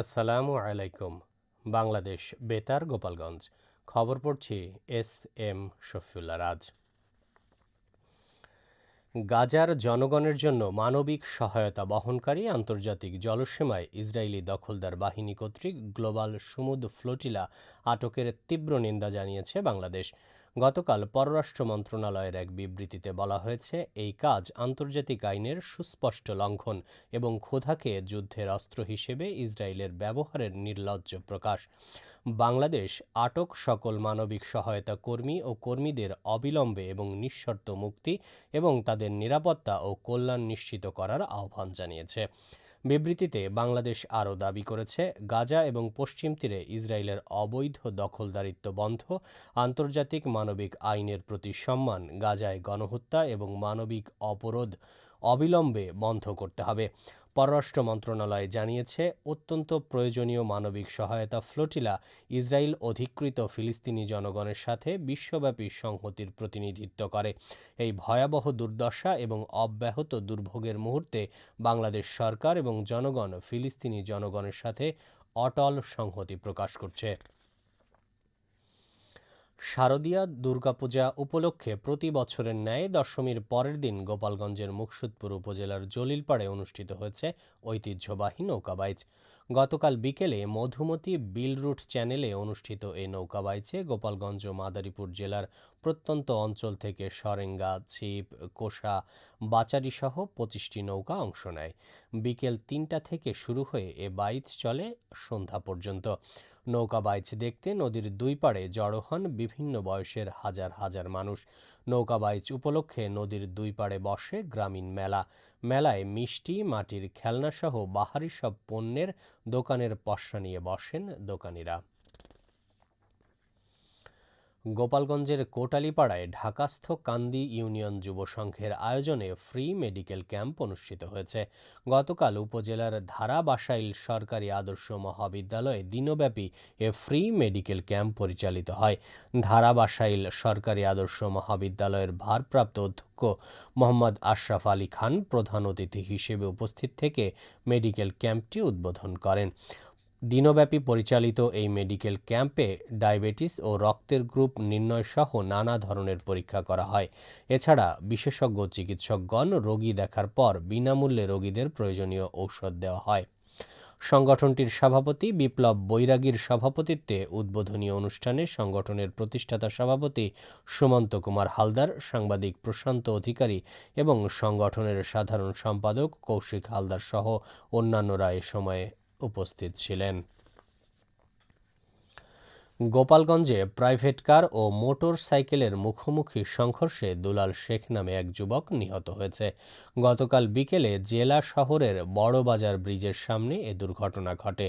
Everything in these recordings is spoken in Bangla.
আসসালামু আলাইকুম, বাংলাদেশ বেতার, গোপালগঞ্জ। খবর পড়ছি এস এম শফিউল্লা রাজ। গাজার জনগণের জন্য মানবিক সহায়তা বহনকারী আন্তর্জাতিক জলসীমায় ইসরায়েলি দখলদার বাহিনী কর্তৃক গ্লোবাল সুমুদ ফ্লোটিলা আটকের তীব্র নিন্দা জানিয়েছে বাংলাদেশ। গতকাল পররাষ্ট্র মন্ত্রণালয়ের এক বিবৃতিতে বলা হয়েছে, এই কাজ আন্তর্জাতিক আইনের সুস্পষ্ট লঙ্ঘন এবং ক্ষুধাকে যুদ্ধের অস্ত্র হিসেবে ইসরায়েলের ব্যবহারের নির্লজ্জ প্রকাশ। বাংলাদেশ আটক সকল মানবিক সহায়তা কর্মী ও কর্মীদের অবিলম্বে এবং নিঃশর্ত মুক্তি এবং তাদের নিরাপত্তা ও কল্যাণ নিশ্চিত করার আহ্বান জানিয়েছে। বিবৃতিতে বাংলাদেশ আরও দাবি করেছে, গাজা এবং পশ্চিম তীরে ইসরায়েলের অবৈধ দখলদারিত্ব বন্ধ, আন্তর্জাতিক মানবিক আইনের প্রতি সম্মান, গাজায় গণহত্যা এবং মানবিক অপরোধ অবিলম্বে বন্ধ করতে হবে। পররাষ্ট্র মন্ত্রণালয় জানিয়েছে, অত্যন্ত প্রয়োজনীয় মানবিক সহায়তা ফ্লোটিলা ইসরায়েল অধিকৃত ফিলিস্তিনি জনগণের সাথে বিশ্বব্যাপী সংহতির প্রতিনিধিত্ব করে। এই ভয়াবহ দুর্দশা এবং অব্যাহত দুর্ভোগের মুহূর্তে বাংলাদেশ সরকার এবং জনগণ ফিলিস্তিনি জনগণের সাথে অটল সংহতি প্রকাশ করছে। শারদীয়া দুর্গাপূজা উপলক্ষে প্রতি বছরের ন্যায় দশমীর পরের দিন গোপালগঞ্জের মুকসুদপুর উপজেলার জলিলপাড়ে অনুষ্ঠিত হয়েছে ঐতিহ্যবাহী নৌকাবাইজ গতকাল বিকেলে মধুমতি বিল রুট চ্যানেলে অনুষ্ঠিত এই নৌকাবাইজে গোপালগঞ্জ ও মাদারীপুর জেলার প্রত্যন্ত অঞ্চল থেকে সরেঙ্গা, ছিপ, কোষা বাচারি সহ পঁচিশটি নৌকা অংশ নেয়। বিকেল তিনটা থেকে শুরু হয়ে এ বাইচ চলে সন্ধ্যা পর্যন্ত। নৌকা বাইচ দেখতে নদীর দুই পাড়ে জড়ো হন বিভিন্ন বয়সের হাজার হাজার মানুষ। নৌকা বাইচ উপলক্ষে নদীর দুই পাড়ে বসে গ্রামীণ মেলা। মেলায় মিষ্টি, মাটির খেলনাসহ বাহারি সব পণ্যের দোকানের পশা নিয়ে বসেন দোকানিরা। গোপালগঞ্জের কোটালীপাড়ায় ঢাকাস্থ কান্দি ইউনিয়ন যুব সংঘের আয়োজনে ফ্রি মেডিকেল ক্যাম্প অনুষ্ঠিত হয়েছে। গতকাল উপজেলার ধারাবাসাইল সরকারি আদর্শ মহাবিদ্যালয়ে দিনব্যাপী এ ফ্রি মেডিকেল ক্যাম্প পরিচালিত হয়। ধারাবাসাইল সরকারি আদর্শ মহাবিদ্যালয়ের ভারপ্রাপ্ত অধ্যক্ষ মোহাম্মদ আশরাফ আলী খান প্রধান অতিথি হিসেবে উপস্থিত থেকে মেডিকেল ক্যাম্পটি উদ্বোধন করেন। দিনব্যাপী পরিচালিত এই মেডিকেল ক্যাম্পে ডায়াবেটিস ও রক্তের গ্রুপ নির্ণয় সহ নানা ধরনের পরীক্ষা করা হয়। এছাড়া বিশেষজ্ঞ চিকিৎসকগণ রোগী দেখার পর বিনামূল্যে রোগীদের প্রয়োজনীয় ঔষধ দেওয়া হয়। সংগঠনটির সভাপতি বিপ্লব বৈরাগীর সভাপতিত্বে উদ্বোধনী অনুষ্ঠানে সংগঠনের প্রতিষ্ঠাতা সভাপতি সুমন্ত কুমার হালদার, সাংবাদিক প্রশান্ত অধিকারী এবং সংগঠনের সাধারণ সম্পাদক কৌশিক হালদার সহ অন্যান্যরা এ সময়ে উপস্থিত ছিলেন। গোপালগঞ্জে প্রাইভেট কার ও মোটর সাইকেলের মুখোমুখি সংঘর্ষে দুলাল শেখ নামে এক যুবক নিহত হয়েছে। গতকাল বিকেলে জেলা শহরের বড়বাজার ব্রিজের সামনে এ দুর্ঘটনা ঘটে।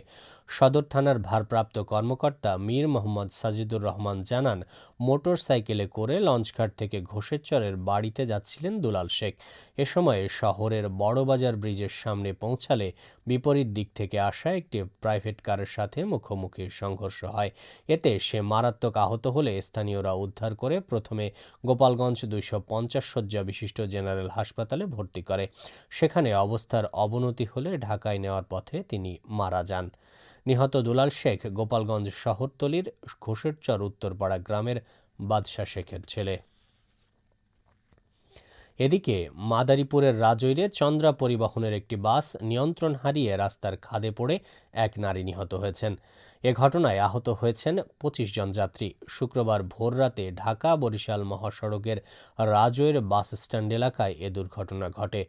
সদর থানার ভারপ্রাপ্ত কর্মকর্তা মীর মোহাম্মদ সাজিদুর রহমান জানান মোটর সাইকেলে করে লঞ্চঘাট থেকে ঘোষেরচরের বাড়িতে যাচ্ছিলেন দুলাল শেখ। এ সময় শহরের বড়বাজার ব্রিজের সামনে পৌঁছালে বিপরীত দিক থেকে আসা একটি প্রাইভেট কারের সাথে মুখোমুখি সংঘর্ষ হয়। এতে সে মারাত্মক আহত হলে স্থানীয়রা উদ্ধার করে প্রথমে গোপালগঞ্জ দুইশো পঞ্চাশ শয্যা বিশিষ্ট জেনারেল হাসপাতালে ভর্তি করে। সেখানে অবস্থার অবনতি হলে ঢাকায় নেওয়ার পথে তিনি মারা যান। নিহত দুলাল শেখ গোপালগঞ্জ শহরতলির ঘোষেরচর উত্তরপাড়া গ্রামের বাদশাহ শেখের ছেলে। এদিকে মাদারীপুরের রাজৈরে চন্দ্রা পরিবহনের একটি বাস নিয়ন্ত্রণ হারিয়ে রাস্তার খাদে পড়ে এক নারী নিহত হয়েছেন। এ ঘটনায় আহত হয়েছেন পঁচিশ জন যাত্রী। শুক্রবার ভোররাতে ঢাকা বরিশাল মহাসড়কের রাজৈর বাস স্ট্যান্ড এলাকায় এ দুর্ঘটনা ঘটে।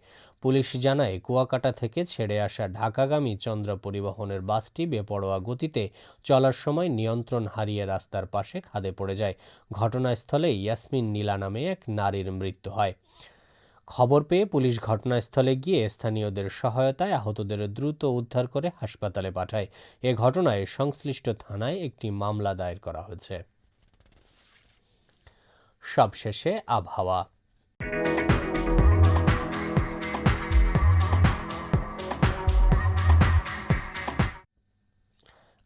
পুলিশ জানায়, কুয়াকাটা থেকে ছেড়ে আসা ঢাকাগামী চন্দ্র পরিবহনের বাসটি বেপরোয়া গতিতে চলার সময় নিয়ন্ত্রণ হারিয়ে রাস্তার পাশে খাদে পড়ে যায়। ঘটনাস্থলে ইয়াসমিন নীলা নামে এক নারীর মৃত্যু হয়। খবর পেয়ে পুলিশ ঘটনাস্থলে গিয়ে স্থানীয়দের সহায়তায় আহতদের দ্রুত উদ্ধার করে হাসপাতালে পাঠায়। এ ঘটনায় সংশ্লিষ্ট থানায় একটি মামলা দায়ের করা হয়েছে। সবশেষে আবহাওয়া।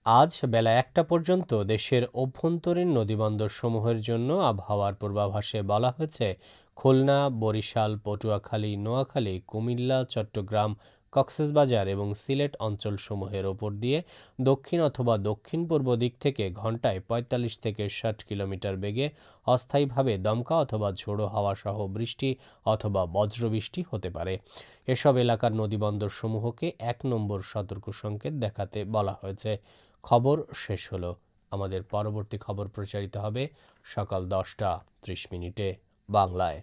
আজ বেলা একটা পর্যন্ত দেশের অভ্যন্তরীণ নদীবন্দর সমূহের জন্য আবহাওয়ার পূর্বাভাসে বলা হয়েছে খুলনা, বরিশাল, পটুয়াখালী, নোয়াখালী, কুমিল্লা, চট্টগ্রাম, কক্সবাজার এবং সিলেট অঞ্চলসমূহের ওপর দিয়ে দক্ষিণ অথবা দক্ষিণ পূর্ব দিক থেকে ঘন্টায় ৪৫ থেকে ষাট কিলোমিটার বেগে অস্থায়ীভাবে দমকা অথবা ঝোড়ো হাওয়া সহ বৃষ্টি অথবা বজ্রবৃষ্টি হতে পারে। এসব এলাকার নদীবন্দর সমূহকে এক নম্বর সতর্ক সংকেত দেখাতে বলা হয়েছে। খবর শেষ হলো। আমাদের পরবর্তী খবর প্রচারিত হবে সকাল দশটা ত্রিশ মিনিটে বাংলায়।